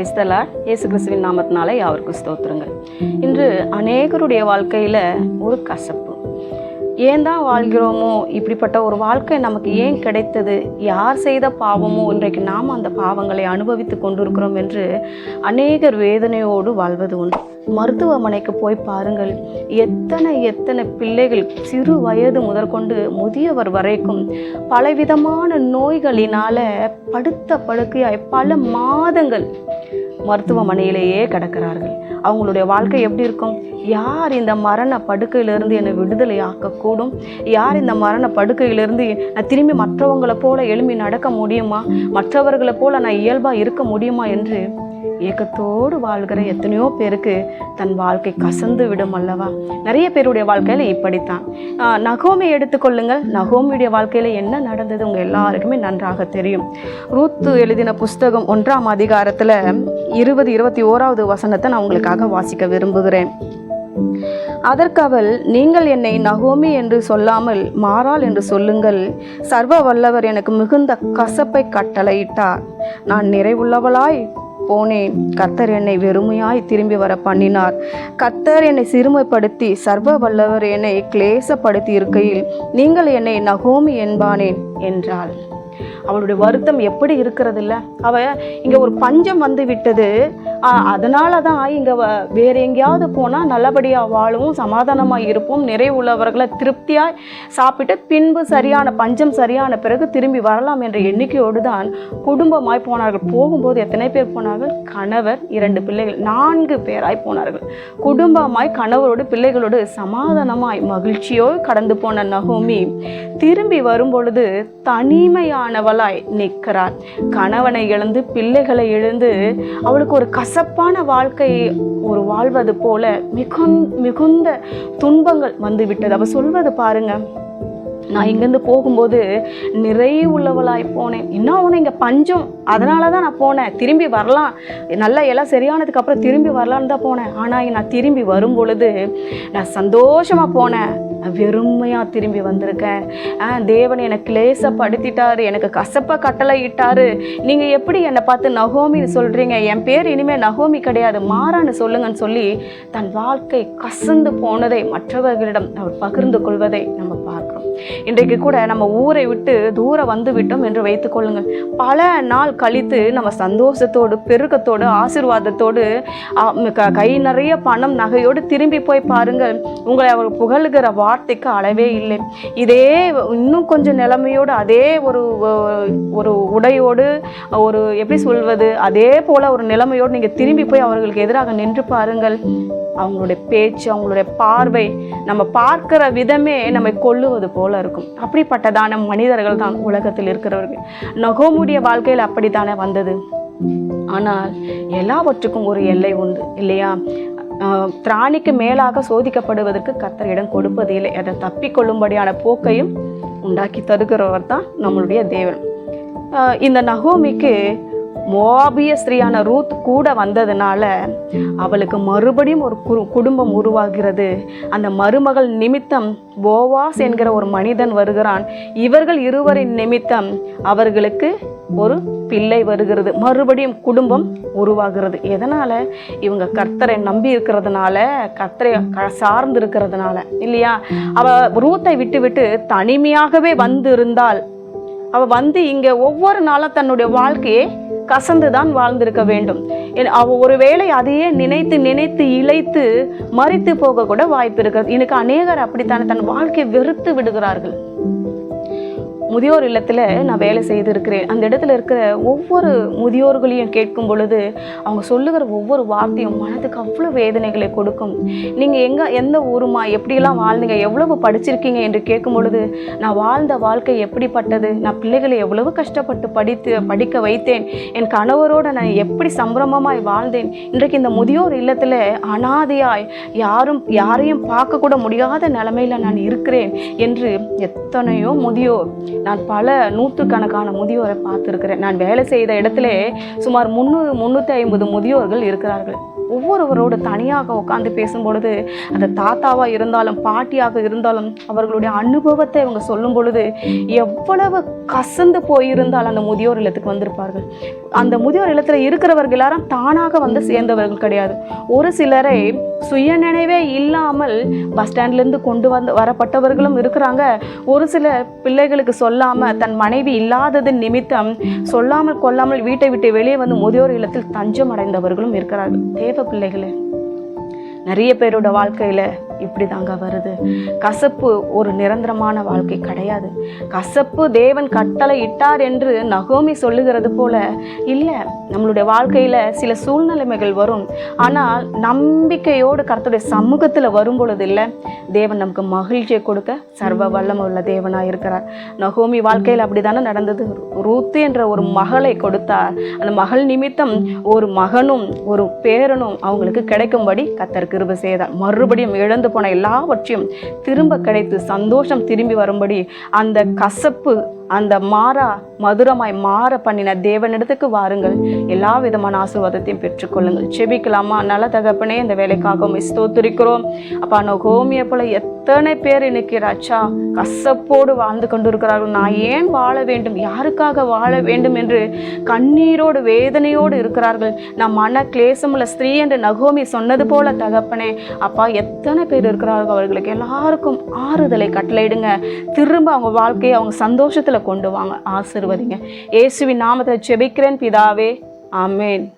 கிரைஸ்தலா இயேசு கிறிஸ்துவின் நாமத்தினால யாவருக்கும் ஸ்தோத்திரங்கள். இன்று அநேகருடைய வாழ்க்கையில் ஒரு கசப்பு. ஏன் தான் வாழ்கிறோமோ? இப்படிப்பட்ட ஒரு வாழ்க்கை நமக்கு ஏன் கிடைத்தது? யார் செய்த பாவமோ? இன்றைக்கு நாம் அந்த பாவங்களை அனுபவித்து கொண்டிருக்கிறோம் என்று அநேகர் வேதனையோடு வாழ்வது உண்டு. மருத்துவமனைக்கு போய் பாருங்கள். எத்தனை எத்தனை பிள்ளைகள் சிறு வயது முதற்கொண்டு முதியவர் வரைக்கும் பலவிதமான நோய்களினால படுத்த படுக்கையாய் பல மாதங்கள் மருத்துவமனையிலேயே கிடக்கிறார்கள். அவங்களுடைய வாழ்க்கை எப்படி இருக்கும்? யார் இந்த மரண படுக்கையிலிருந்து என்னை விடுதலை ஆக்கக்கூடும்? யார் இந்த மரண படுக்கையிலிருந்து நான் திரும்பி மற்றவங்களை போல எழும்பி நடக்க முடியுமா? மற்றவர்களை போல நான் இயல்பாக இருக்க முடியுமா? என்று ஏக்கத்தோடு வாழ்கிற எத்தனையோ பேருக்கு தன் வாழ்க்கை கசந்து விடும் அல்லவா? நிறைய பேருடைய வாழ்க்கையில் இப்படித்தான். நகோமை எடுத்துக்கொள்ளுங்கள் நகோமியுடைய வாழ்க்கையில் என்ன நடந்தது உங்கள் எல்லாருக்குமே நன்றாக தெரியும். ரூத்து எழுதின புஸ்தகம் ஒன்றாம் அதிகாரத்தில் இருபது இருபத்தி ஓராவது வசனத்தை நான் உங்களுக்காக வாசிக்க விரும்புகிறேன். அதற்கவள் நீங்கள் என்னை நகோமி என்று சொல்லாமல் மாறாள் என்று சொல்லுங்கள். சர்வ வல்லவர் எனக்கு மிகுந்த கசப்பை கட்டளையிட்டார். நான் நிறைவுள்ளவளாய் போனேன். கர்த்தர் என்னை வெறுமையாய் திரும்பி வர பண்ணினார். கர்த்தர் என்னை சிறுமைப்படுத்தி சர்வ வல்லவர் என்னை கிளேசப்படுத்தி இருக்கையில் நீங்கள் என்னை நகோமி என்பானேன் என்றாள். அவளுடைய வருத்தம் எப்படி இருக்கிறது இல்லை அவ இங்கே ஒரு பஞ்சம் வந்து விட்டது. அதனால தான் இங்கே வேறு எங்கேயாவது போனால் நல்லபடியாக வாழவும் சமாதானமாக இருப்போம் நிறைவுள்ளவர்களை திருப்தியாய் சாப்பிட்டு பின்பு சரியான பஞ்சம் சரியான பிறகு திரும்பி வரலாம் என்ற எண்ணிக்கையோடு தான் குடும்பமாய் போனார்கள். போகும்போது எத்தனை பேர் போனார்கள்? கணவர் இரண்டு பிள்ளைகள் நான்கு பேராய் போனார்கள். குடும்பமாய் கணவரோடு பிள்ளைகளோடு சமாதானமாய் மகிழ்ச்சியோடு கடந்து போன நகோமி திரும்பி வரும்பொழுது தனிமையானவளாய் நிற்கிறாள். கணவனை இழந்து பிள்ளைகளை இழந்து அவளுக்கு ஒரு கசப்பான வாழ்க்கை ஒரு வாழ்வது போல மிகுந் மிகுந்த துன்பங்கள் வந்துவிட்டது. அவ சொல்வது பாருங்கள் நான் இங்கேருந்து போகும்போது நிறைய உள்ளவளாய் போனேன். இன்னும் உன இங்கே பஞ்சம். அதனால தான் நான் போனேன். திரும்பி வரலாம். நல்லா எல்லாம் சரியானதுக்கப்புறம் திரும்பி வரலான்னு தான் போனேன். ஆனால் நான் திரும்பி வரும் பொழுது நான் சந்தோஷமாக போனேன். வெறுமையாக திரும்பி வந்திருக்கேன். ஆ, தேவன் எனக்கு கிளேசப்படுத்திட்டாரு எனக்கு கசப்பை கட்டளை இட்டாரு நீங்கள் எப்படி என்னை பார்த்து நகோமின்னு சொல்கிறீங்க என் பேர் இனிமேல் நகோமி கிடையாது. மாறான்னு சொல்லுங்கன்னு சொல்லி தன் வாழ்க்கை கசந்து போனதை மற்றவர்களிடம் அவர் பகிர்ந்து கொள்வதை நம்ம பார்க்கிறோம் இன்றைக்கு கூட நம்ம ஊரை விட்டு தூரம் வந்து விட்டோம் என்று வைத்துக் கொள்ளுங்கள். பல நாள் கழித்து நம்ம சந்தோஷத்தோடு பெருக்கத்தோடு ஆசீர்வாதத்தோடு க- கை நிறைய பணம் நகையோடு திரும்பி போய் பாருங்கள். உங்களை அவர் புகழுகிற வார்த்தைக்கு அளவே இல்லை. இதே இன்னும் கொஞ்சம் நிலைமையோடு அதே ஒரு ஒரு உடையோடு ஒரு எப்படி சொல்வது அதே போல ஒரு நிலைமையோடு நீங்கள் திரும்பி போய் அவர்களுக்கு எதிராக நின்று பாருங்கள். அவங்களுடைய பேச்சு அவங்களுடைய பார்வை நம்ம பார்க்கிற விதமே நம்மை கொள்ளுவது போல் இருக்கும். அப்படிப்பட்டதான மனிதர்கள் தான் உலகத்தில் இருக்கிறவர்கள். நகோமுடைய வாழ்க்கையில் அப்படித்தானே வந்தது? ஆனால் எல்லாவற்றுக்கும் ஒரு எல்லை உண்டு இல்லையா? திராணிக்கு மேலாக சோதிக்கப்படுவதற்கு கத்தர் இடம் கொடுப்பது இல்லை அதை தப்பிக்கொள்ளும்படியான போக்கையும் உண்டாக்கி தருகிறவர் தான் நம்மளுடைய தேவன். இந்த நகோமிக்கு மோபிய ஸ்திரீயான ரூத் கூட வந்ததுனால அவளுக்கு மறுபடியும் ஒரு குரு குடும்பம் உருவாகிறது. அந்த மருமகள் நிமித்தம் போவாஸ் என்கிற ஒரு மனிதன் வருகிறான். இவர்கள் இருவரின் நிமித்தம் அவர்களுக்கு ஒரு பிள்ளை வருகிறது. மறுபடியும் குடும்பம் உருவாகிறது. எதனால்? இவங்க கர்த்தரை நம்பி இருக்கிறதுனால கர்த்தரை க- சார்ந்து இருக்கிறதுனால இல்லையா? அவ ரூத்தை விட்டு விட்டு தனிமையாகவே வந்து அவள் அவ வந்து இங்க ஒவ்வொரு நாளும் தன்னுடைய வாழ்க்கையை கசந்து தான் வாழ்ந்திருக்க வேண்டும். அவள் அவ ஒருவேளை அதையே நினைத்து நினைத்து இழைத்து மறித்து போக கூட வாய்ப்பு இருக்கிறது. எனக்கு அநேகர் அப்படித்தானே தன் வாழ்க்கையை வெறுத்து விடுகிறார்கள். முதியோர் இல்லத்தில் நான் வேலை செய்திருக்கிறேன். அந்த இடத்துல இருக்கிற ஒவ்வொரு முதியோர்களையும் கேட்கும் பொழுது அவங்க சொல்லுகிற ஒவ்வொரு வார்த்தையும் மனதுக்கு அவ்வளோ வேதனைகளை கொடுக்கும். நீங்கள் எங்கே எந்த ஊருமா எப்படியெல்லாம் வாழ்ந்தீங்க எவ்வளவு படிச்சிருக்கீங்க என்று கேட்கும் பொழுது நான் வாழ்ந்த வாழ்க்கை எப்படிப்பட்டது? நான் பிள்ளைகளை எவ்வளவு கஷ்டப்பட்டு படித்து படிக்க வைத்தேன். என் கணவரோடு நான் எப்படி சம்பிரமமாய் வாழ்ந்தேன்? இன்றைக்கு இந்த முதியோர் இல்லத்தில் அனாதையாய் யாரும் யாரையும் பார்க்கக்கூட முடியாத நிலைமையில் நான் இருக்கிறேன் என்று எத்தனையோ முதியோர் நான் பல நூற்றுக்கணக்கான முதியோரை பார்த்துருக்கிறேன். நான் வேலை செய்த இடத்துல சுமார் முந்நூறு முந்நூற்றி ஐம்பது முதியோர்கள் இருக்கிறார்கள். ஒவ்வொருவரோடு தனியாக உட்காந்து பேசும்பொழுது அந்த தாத்தாவாக இருந்தாலும் பாட்டியாக இருந்தாலும் அவர்களுடைய அனுபவத்தை அவங்க சொல்லும் பொழுது எவ்வளவு கசந்து போயிருந்தால் அந்த முதியோர் இல்லத்துக்கு வந்திருப்பார்கள். அந்த முதியோர் இல்லத்தில் இருக்கிறவர்கள் எல்லாரும் தானாக வந்து சேர்ந்தவர்கள் கிடையாது. ஒரு சிலரை சுயநினைவே இல்லாமல் பஸ் ஸ்டாண்ட்லேருந்து கொண்டு வந்து வரப்பட்டவர்களும் இருக்கிறாங்க. ஒரு சில பிள்ளைகளுக்கு சொல்லாமல் தன் மனைவி இல்லாதது நிமித்தம் சொல்லாமல் கொள்ளாமல் வீட்டை விட்டு வெளியே வந்து முதியோர் இல்லத்தில் தஞ்சம் அடைந்தவர்களும் இருக்கிறார்கள். தேவ பிள்ளைகளே. நிறைய பேரோட வாழ்க்கையில் இப்படி தாங்க வருது. கசப்பு ஒரு நிரந்தரமான வாழ்க்கை கிடையாது. கசப்பு தேவன் கட்டளை இட்டார் என்று நகோமி சொல்லுகிறது போல இல்லை நம்மளுடைய வாழ்க்கையில் சில சூழ்நிலைமைகள் வரும். ஆனால் நம்பிக்கையோடு கர்த்தருடைய சமூகத்தில் வரும் பொழுது இல்லை தேவன் நமக்கு மகிழ்ச்சியை கொடுக்க சர்வ வல்லம் உள்ள தேவனாக இருக்கிறார். நகோமி வாழ்க்கையில் அப்படி தானே நடந்தது. ரூத்து என்ற ஒரு மகளை கொடுத்தார். அந்த மகள் நிமித்தம் ஒரு மகனும் ஒரு பேரனும் அவங்களுக்கு கிடைக்கும்படி கத்தர் கிருப செய்தார். மறுபடியும் இழந்து போன எல்லாவற்றையும் திரும்ப கிடைத்து சந்தோஷம் திரும்பி வரும்படி அந்த கசப்பு அந்த மாறா மதுரமாய் மாற பண்ணின தேவனிடத்துக்கு வாருங்கள். எல்லா விதமான ஆசீர்வாதத்தையும் பெற்றுக்கொள்ளுங்கள். செபிக்கலாமா? நல்ல தகப்பனே இந்த வேலைக்காக உம்மை ஸ்தோத்திரிக்கிறோம். அப்பா நோகோமியை போல எத்தனை பேர் இன்னைக்கு ராச்சா கசப்போடு வாழ்ந்து கொண்டிருக்கிறார்கள் நான் ஏன் வாழ வேண்டும்? யாருக்காக வாழ வேண்டும்? என்று கண்ணீரோடு வேதனையோடு இருக்கிறார்கள். நான் மன கிளேசமுள்ள ஸ்திரீ என்று நகோமி சொன்னது போல தகப்பனே அப்பா எத்தனை பேர் இருக்கிறார்கள் அவர்களுக்கு? எல்லாருக்கும் ஆறுதலை கட்டளையிடுங்க. திரும்ப அவங்க வாழ்க்கையை அவங்க சந்தோஷத்தில் கொண்டு வாங்க. ஆசிர்வதிங்க. இயேசுவின் நாமத்தில் செபிக்கிறேன் பிதாவே. ஆமேன்.